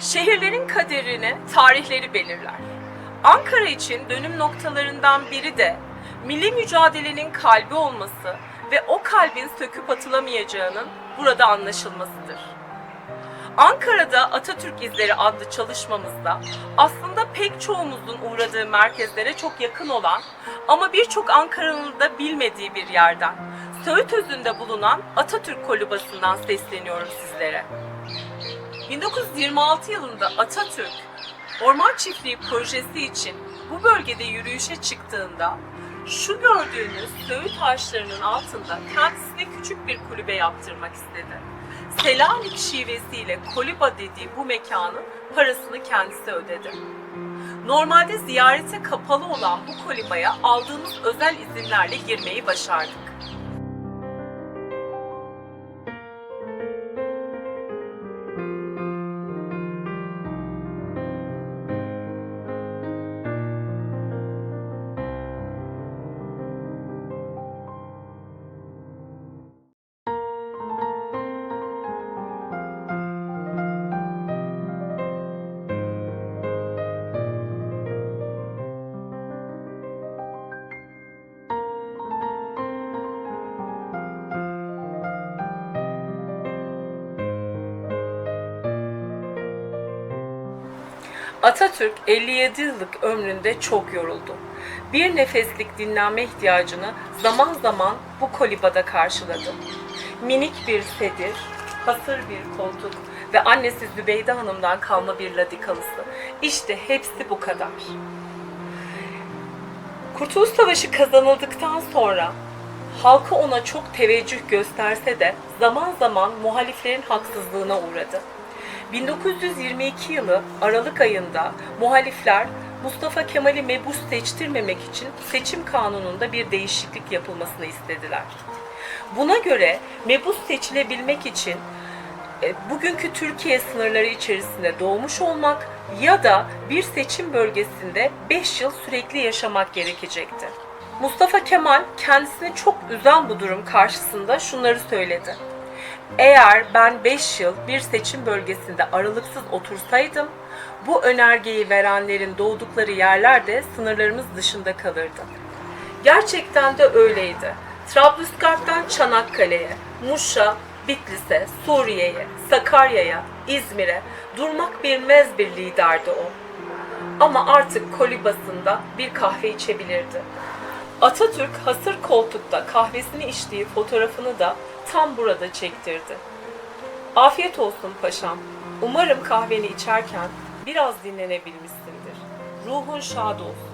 Şehirlerin kaderini tarihleri belirler. Ankara için dönüm noktalarından biri de milli mücadelenin kalbi olması ve o kalbin söküp atılamayacağının burada anlaşılmasıdır. Ankara'da Atatürk İzleri adlı çalışmamızda aslında pek çoğumuzun uğradığı merkezlere çok yakın olan ama birçok Ankaralı'nın da bilmediği bir yerden, Söğüt Özü'nde bulunan Atatürk Kolübası'ndan sesleniyorum sizlere. 1926 yılında Atatürk Orman Çiftliği projesi için bu bölgede yürüyüşe çıktığında şu gördüğünüz söğüt ağaçlarının altında kendisine küçük bir kulübe yaptırmak istedi. Selanik şivesiyle koliba dediği bu mekanın parasını kendisi ödedi. Normalde ziyarete kapalı olan bu kolibaya aldığımız özel izinlerle girmeyi başardık. Atatürk 57 yıllık ömründe çok yoruldu. Bir nefeslik dinlenme ihtiyacını zaman zaman bu kolibada karşıladı. Minik bir sedir, hasır bir koltuk ve annesi Zübeyde Hanım'dan kalma bir ladikalısı. İşte hepsi bu kadar. Kurtuluş Savaşı kazanıldıktan sonra halkı ona çok teveccüh gösterse de zaman zaman muhaliflerin haksızlığına uğradı. 1922 yılı Aralık ayında muhalifler Mustafa Kemal'i mebus seçtirmemek için seçim kanununda bir değişiklik yapılmasını istediler. Buna göre mebus seçilebilmek için e, bugünkü Türkiye sınırları içerisinde doğmuş olmak ya da bir seçim bölgesinde 5 yıl sürekli yaşamak gerekecekti. Mustafa Kemal kendisini çok üzen bu durum karşısında şunları söyledi. Eğer ben 5 yıl bir seçim bölgesinde aralıksız otursaydım, bu önergeyi verenlerin doğdukları yerler de sınırlarımız dışında kalırdı. Gerçekten de öyleydi. Trablusgarp'tan Çanakkale'ye, Muş'a, Bitlis'e, Suriye'ye, Sakarya'ya, İzmir'e durmak bilmez bir liderdi o. Ama artık kolibasında bir kahve içebilirdi. Atatürk hasır koltukta kahvesini içtiği fotoğrafını da tam burada çektirdi. Afiyet olsun paşam. Umarım kahveni içerken biraz dinlenebilmişsindir. Ruhun şad olsun.